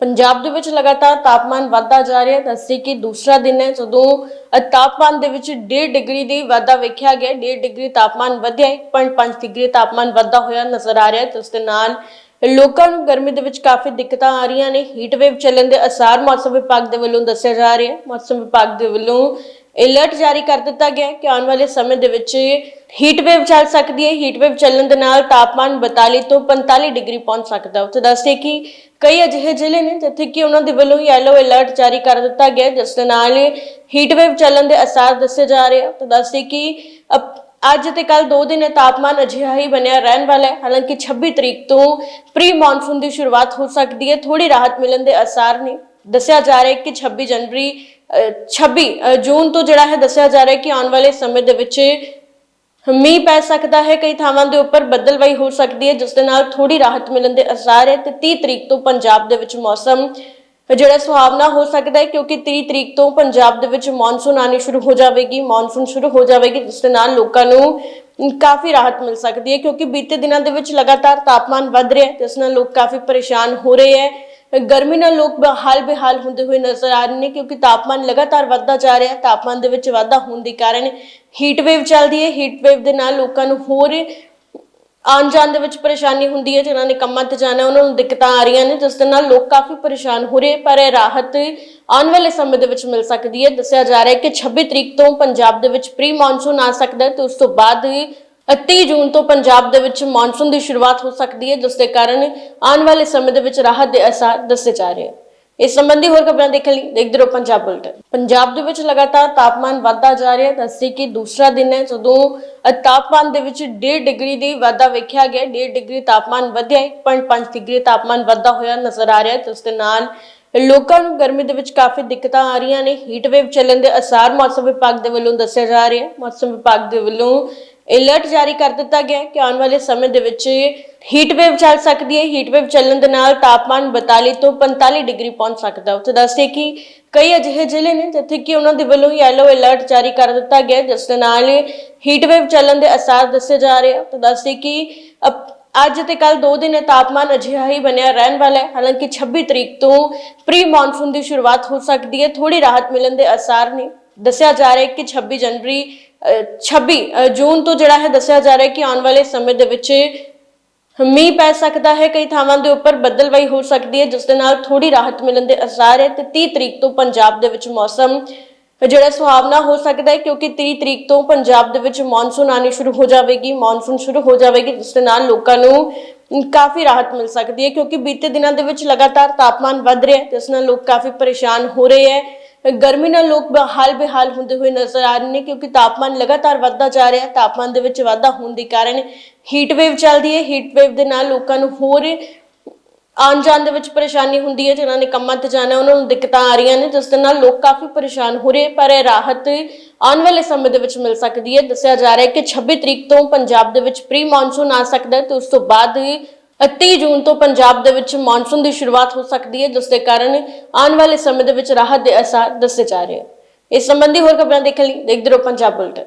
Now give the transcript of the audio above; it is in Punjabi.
ਪੰਜਾਬ ਦੇ ਵਿੱਚ ਲਗਾਤਾਰ ਤਾਪਮਾਨ ਵਧਦਾ ਜਾ ਰਿਹਾ ਹੈ ਦੱਸੀ ਕਿ ਦੂਸਰਾ ਦਿਨ ਹੈ, ਜਦੋਂ ਤਾਪਮਾਨ ਦੇ ਵਿੱਚ 1.5 ਡਿਗਰੀ ਦੀ ਵਾਧਾ ਵੇਖਿਆ ਗਿਆ 1.5 ਡਿਗਰੀ ਤਾਪਮਾਨ ਵਧਿਆ ਹੈ 0.5 ਡਿਗਰੀ ਤਾਪਮਾਨ ਵਧਦਾ ਹੋਇਆ ਨਜ਼ਰ ਆ ਰਿਹਾ ਹੈ, ਤੇ ਉਸ ਦੇ ਨਾਲ ਲੋਕਾਂ ਨੂੰ ਗਰਮੀ ਦੇ ਵਿੱਚ ਕਾਫੀ ਦਿੱਕਤਾਂ ਆ ਰਹੀਆਂ ਨੇ ਹੀਟ ਵੇਵ ਚੱਲਣ ਦੇ ਅਸਾਰ ਮੌਸਮ ਵਿਭਾਗ ਦੇ ਵੱਲੋਂ ਦੱਸਿਆ ਜਾ ਰਿਹਾ ਹੈ, ਮੌਸਮ ਵਿਭਾਗ ਦੇ ਵੱਲੋਂ ਅਲਰਟ ਜਾਰੀ ਕਰ ਦਿੱਤਾ ਗਿਆ ਹੈ ਕਿ ਆਉਣ ਵਾਲੇ ਸਮੇਂ ਦੇ ਵਿੱਚ ਹੀਟ ਵੇਵ ਚੱਲ ਸਕਦੀ ਹੈ। ਹੀਟ ਵੇਵ ਚੱਲਣ ਦੇ ਨਾਲ ਤਾਪਮਾਨ 42 ਤੋਂ 45 ਡਿਗਰੀ ਪਹੁੰਚ ਸਕਦਾ ਹੈ। ਉੱਥੇ ਦੱਸਦੇ ਕਿ ਕਈ ਅਜਿਹੇ ਜ਼ਿਲ੍ਹੇ ਨੇ ਜਿੱਥੇ ਕਿ ਉਹਨਾਂ ਦੇ ਵੱਲੋਂ ਯੈਲੋ ਅਲਰਟ ਜਾਰੀ ਕਰ ਦਿੱਤਾ ਗਿਆ ਜਿਸ ਦੇ ਨਾਲ ਹੀਟ ਵੇਵ ਚੱਲਣ ਦੇ ਅਸਾਰ ਦੱਸੇ ਜਾ ਰਹੇ ਆ। ਤਾਂ ਦੱਸਦੇ ਕਿ ਅਪ- ਅੱਜ ਤੇ ਕੱਲ ਦੋ ਦਿਨ ਤਾਪਮਾਨ ਅਜਿਹਾ ਹੀ ਬਣਿਆ ਰਹਿਣ ਵਾਲਾ ਹੈ। ਹਾਲਾਂਕਿ 26 ਤਰੀਕ ਤੋਂ ਪ੍ਰੀ ਮੌਨਸੂਨ ਦੀ ਸ਼ੁਰੂਆਤ ਹੋ ਸਕਦੀ ਹੈ। ਥੋੜੀ ਰਾਹਤ ਮਿਲਣ ਦੇ ਅਸਾਰ ਨੇ। ਦੱਸਿਆ ਜਾ ਰਿਹਾ ਹੈ ਕਿ 26 ਜਨਵਰੀ ਅ, 26 ਜੂਨ ਤੋਂ ਜਿਹੜਾ ਹੈ ਦੱਸਿਆ ਜਾ ਰਿਹਾ ਹੈ ਕਿ ਆਉਣ ਵਾਲੇ ਸਮੇਂ ਦੇ ਵਿੱਚ ਮੀਂਹ ਪੈ ਸਕਦਾ ਹੈ ਕਈ ਥਾਵਾਂ ਦੇ ਉੱਪਰ ਬੱਦਲਵਾਈ ਹੋ ਸਕਦੀ ਹੈ ਜਿਸ ਦੇ ਨਾਲ ਥੋੜੀ ਰਾਹਤ ਮਿਲਣ ਦੇ ਅਸਾਰ ਹੈ ਤੇ 30 ਤਰੀਕ ਤੋਂ ਪੰਜਾਬ ਦੇ ਵਿੱਚ ਮੌਸਮ ਜਿਹੜਾ ਸੁਹਾਵਣਾ ਹੋ ਸਕਦਾ ਹੈ ਕਿਉਂਕਿ 30 ਤਰੀਕ ਤੋਂ ਪੰਜਾਬ ਦੇ ਵਿੱਚ ਮੌਨਸੂਨ ਆਣੀ ਸ਼ੁਰੂ ਹੋ ਜਾਵੇਗੀ ਮੌਨਸੂਨ ਸ਼ੁਰੂ ਹੋ ਜਾਵੇਗੀ ਜਿਸ ਦੇ ਨਾਲ ਲੋਕਾਂ ਨੂੰ ਕਾਫੀ ਰਾਹਤ ਮਿਲ ਸਕਦੀ ਹੈ ਕਿਉਂਕਿ ਬੀਤੇ ਦਿਨਾਂ ਦੇ ਵਿੱਚ ਲਗਾਤਾਰ ਤਾਪਮਾਨ ਵੱਧ ਰਿਹਾ ਹੈ ਜਿਸ ਨਾਲ ਲੋਕ ਕਾਫੀ ਪਰੇਸ਼ਾਨ ਹੋ ਰਹੇ ਹੈ। ਗਰਮੀ ਨਾਲ ਲੋਕ ਹਾਲ ਬੇਹਾਲ ਹੁੰਦੇ ਹੋਏ ਨਜ਼ਰ ਆ ਰਹੇ ਨੇ ਕਿਉਂਕਿ ਤਾਪਮਾਨ ਲਗਾਤਾਰ ਵੱਧਦਾ ਜਾ ਰਿਹਾ ਹੈ। ਤਾਪਮਾਨ ਦੇ ਵਿੱਚ ਵਾਧਾ ਹੋਣ ਦੇ ਕਾਰਨ ਹੀਟ ਵੇਵ ਚੱਲਦੀ ਹੈ। ਹੀਟ ਵੇਵ ਦੇ ਨਾਲ ਲੋਕਾਂ ਨੂੰ ਹੋਰ ਆਉਣ ਜਾਣ ਦੇ ਵਿੱਚ ਪਰੇਸ਼ਾਨੀ ਹੁੰਦੀ ਹੈ। ਜਿਨ੍ਹਾਂ ਨੇ ਕੰਮਾਂ ਤੇ ਜਾਣਾ, ਉਹਨਾਂ ਨੂੰ ਦਿੱਕਤਾਂ ਆ ਰਹੀਆਂ ਨੇ। ਜਿਸ ਦੇ ਨਾਲ ਲੋਕ ਕਾਫੀ ਪਰੇਸ਼ਾਨ ਹੋ ਰਹੇ, ਪਰ ਇਹ ਰਾਹਤ ਆਉਣ ਵਾਲੇ ਸਮੇਂ ਦੇ ਵਿੱਚ ਮਿਲ ਸਕਦੀ ਹੈ। ਦੱਸਿਆ ਜਾ ਰਿਹਾ ਹੈ ਕਿ 26 ਤਰੀਕ ਤੋਂ ਪੰਜਾਬ ਦੇ ਵਿੱਚ ਪ੍ਰੀ ਮੌਨਸੂਨ ਆ ਸਕਦਾ ਹੈ ਤੇ ਉਸ ਤੋਂ ਬਾਅਦ 30 ਜੂਨ ਤੋਂ ਪੰਜਾਬ ਦੇ ਵਿੱਚ ਮੌਨਸੂਨ ਦੀ ਸ਼ੁਰੂਆਤ ਹੋ ਸਕਦੀ ਹੈ, ਜਿਸ ਦੇ ਕਾਰਨ ਆਉਣ ਵਾਲੇ ਸਮੇਂ ਦੇ ਵਿੱਚ ਰਾਹਤ ਦੇ ਅਸਾਰ ਦੱਸੇ ਜਾ ਰਹੇ ਹਨ। ਇਸ ਸੰਬੰਧੀ ਹੋਰ ਖਬਰਾਂ ਦੇਖਣ ਲਈ ਦੇਖਦੇ ਰਹੋ ਪੰਜਾਬ ਬੁਲਟਨ। ਪੰਜਾਬ ਦੇ ਵਿੱਚ ਲਗਾਤਾਰ ਤਾਪਮਾਨ ਵਧਦਾ ਜਾ ਰਿਹਾ ਹੈ ਦੱਸੀ ਕਿ ਦੂਸਰਾ ਦਿਨ ਹੈ, ਜਦੋਂ ਤਾਪਮਾਨ ਦੇ ਵਿੱਚ 1.5 ਡਿਗਰੀ ਦੀ ਵਾਧਾ ਵੇਖਿਆ ਗਿਆ 1.5 ਡਿਗਰੀ ਤਾਪਮਾਨ ਵਧਿਆ ਹੈ 0.5 ਡਿਗਰੀ ਤਾਪਮਾਨ ਵਧਦਾ ਹੋਇਆ ਨਜ਼ਰ ਆ ਰਿਹਾ ਹੈ ਉਸ ਦੇ ਨਾਲ ਲੋਕਾਂ ਨੂੰ ਗਰਮੀ ਦੇ ਵਿੱਚ ਕਾਫੀ ਦਿੱਕਤਾਂ ਆ ਰਹੀਆਂ ਨੇ। ਹੀਟ ਵੇਵ ਚੱਲਣ ਦੇ ਅਸਾਰ ਮੌਸਮ ਵਿਭਾਗ ਦੇ ਵੱਲੋਂ ਦੱਸਿਆ ਜਾ ਰਿਹਾ ਹੈ। ਮੌਸਮ ਵਿਭਾਗ ਦੇ ਵੱਲੋਂ ਅਲਰਟ ਜਾਰੀ ਕਰ ਦਿੱਤਾ ਗਿਆ ਹੈ ਕਿ ਆਉਣ ਵਾਲੇ ਸਮੇਂ ਦੇ ਵਿੱਚ ਹੀਟ ਵੇਵ ਚੱਲ ਸਕਦੀ ਹੈ। ਹੀਟ ਵੇਵ ਚੱਲਣ ਦੇ ਨਾਲ ਤਾਪਮਾਨ 42 ਤੋਂ 45 ਡਿਗਰੀ ਪਹੁੰਚ ਸਕਦਾ ਹੈ। ਉੱਥੇ ਦੱਸਦੇ ਕਿ ਕਈ ਅਜਿਹੇ ਜ਼ਿਲ੍ਹੇ ਨੇ ਜਿੱਥੇ ਕਿ ਉਹਨਾਂ ਦੇ ਵੱਲੋਂ ਯੈਲੋ ਅਲਰਟ ਜਾਰੀ ਕਰ ਦਿੱਤਾ ਗਿਆ ਜਿਸ ਦੇ ਨਾਲ ਹੀਟ ਵੇਵ ਚੱਲਣ ਦੇ ਅਸਾਰ ਦੱਸੇ ਜਾ ਰਹੇ ਆ। ਤਾਂ ਦੱਸਦੇ ਕਿ ਅਪ- ਅੱਜ ਤੇ ਕੱਲ ਦੋ ਦਿਨ ਤਾਪਮਾਨ ਅਜਿਹਾ ਹੀ ਬਣਿਆ ਰਹਿਣ ਵਾਲਾ ਹੈ। ਹਾਲਾਂਕਿ 26 ਤਰੀਕ ਤੋਂ ਪ੍ਰੀ ਮੌਨਸੂਨ ਦੀ ਸ਼ੁਰੂਆਤ ਹੋ ਸਕਦੀ ਹੈ। ਥੋੜੀ ਰਾਹਤ ਮਿਲਣ ਦੇ ਅਸਾਰ ਨੇ ਦੱਸਿਆ ਜਾ ਰਿਹਾ ਹੈ ਕਿ 26 ਜਨਵਰੀ ਅ, 26 ਜੂਨ ਤੋਂ ਜਿਹੜਾ ਹੈ ਦੱਸਿਆ ਜਾ ਰਿਹਾ ਹੈ ਕਿ ਆਉਣ ਵਾਲੇ ਸਮੇਂ ਦੇ ਵਿੱਚ ਮੀਂਹ ਪੈ ਸਕਦਾ ਹੈ ਕਈ ਥਾਵਾਂ ਦੇ ਉੱਪਰ ਬੱਦਲਵਾਈ ਹੋ ਸਕਦੀ ਹੈ ਜਿਸ ਦੇ ਨਾਲ ਥੋੜੀ ਰਾਹਤ ਮਿਲਣ ਦੇ ਅਸਾਰ ਹੈ ਤੇ 30 ਤਰੀਕ ਤੋਂ ਪੰਜਾਬ ਦੇ ਵਿੱਚ ਮੌਸਮ ਜਿਹੜਾ ਸੁਹਾਵਣਾ ਹੋ ਸਕਦਾ ਹੈ ਕਿਉਂਕਿ 30 ਤਰੀਕ ਤੋਂ ਪੰਜਾਬ ਦੇ ਵਿੱਚ ਮੌਨਸੂਨ ਆਣੀ ਸ਼ੁਰੂ ਹੋ ਜਾਵੇਗੀ ਮੌਨਸੂਨ ਸ਼ੁਰੂ ਹੋ ਜਾਵੇਗੀ ਜਿਸ ਦੇ ਨਾਲ ਲੋਕਾਂ ਨੂੰ ਕਾਫੀ ਰਾਹਤ ਮਿਲ ਸਕਦੀ ਹੈ ਕਿਉਂਕਿ ਬੀਤੇ ਦਿਨਾਂ ਦੇ ਵਿੱਚ ਲਗਾਤਾਰ ਤਾਪਮਾਨ ਵੱਧ ਰਿਹਾ ਹੈ ਜਿਸ ਨਾਲ ਲੋਕ ਕਾਫੀ ਪਰੇਸ਼ਾਨ ਹੋ ਰਹੇ ਹੈ। ਗਰਮੀ ਨਾਲ ਲੋਕ ਹਾਲ ਬੇਹਾਲ ਹੁੰਦੇ ਹੋਏ ਨਜ਼ਰ ਆ ਰਹੇ ਨੇ ਕਿਉਂਕਿ ਤਾਪਮਾਨ ਲਗਾਤਾਰ ਵੱਧਦਾ ਜਾ ਰਿਹਾ ਹੈ। ਤਾਪਮਾਨ ਦੇ ਵਿੱਚ ਵਾਧਾ ਹੋਣ ਦੇ ਕਾਰਨ ਹੀਟ ਵੇਵ ਚੱਲਦੀ ਹੈ। ਹੀਟ ਵੇਵ ਦੇ ਨਾਲ ਲੋਕਾਂ ਨੂੰ ਹੋਰ ਆਉਣ ਜਾਣ ਦੇ ਵਿੱਚ ਪਰੇਸ਼ਾਨੀ ਹੁੰਦੀ ਹੈ। ਜਿਨ੍ਹਾਂ ਨੇ ਕੰਮਾਂ ਤੇ ਜਾਣਾ, ਉਹਨਾਂ ਨੂੰ ਦਿੱਕਤਾਂ ਆ ਰਹੀਆਂ ਨੇ, ਜਿਸ ਦੇ ਨਾਲ ਲੋਕ ਕਾਫੀ ਪਰੇਸ਼ਾਨ ਹੋ ਰਹੇ, ਪਰ ਇਹ ਰਾਹਤ ਆਉਣ ਵਾਲੇ ਸਮੇਂ ਦੇ ਵਿੱਚ ਮਿਲ ਸਕਦੀ ਹੈ। ਦੱਸਿਆ ਜਾ ਰਿਹਾ ਹੈ ਕਿ 26 ਤਰੀਕ ਤੋਂ ਪੰਜਾਬ ਦੇ ਵਿੱਚ ਪ੍ਰੀ ਮੌਨਸੂਨ ਆ ਸਕਦਾ ਹੈ ਤੇ ਉਸ ਤੋਂ ਬਾਅਦ 30 ਜੂਨ ਤੋਂ ਪੰਜਾਬ ਦੇ ਵਿੱਚ ਮੌਨਸੂਨ ਦੀ ਸ਼ੁਰੂਆਤ ਹੋ ਸਕਦੀ ਹੈ, ਜਿਸ ਦੇ ਕਾਰਨ ਆਉਣ ਵਾਲੇ ਸਮੇਂ ਦੇ ਵਿੱਚ ਰਾਹਤ ਦੇ ਅਸਾਰ ਦੱਸੇ ਜਾ ਰਹੇ ਹਨ। ਇਸ ਸੰਬੰਧੀ ਹੋਰ ਖਬਰਾਂ ਦੇਖਣ ਲਈ ਦੇਖਦੇ ਰਹੋ ਪੰਜਾਬ ਬੁਲਟਨ।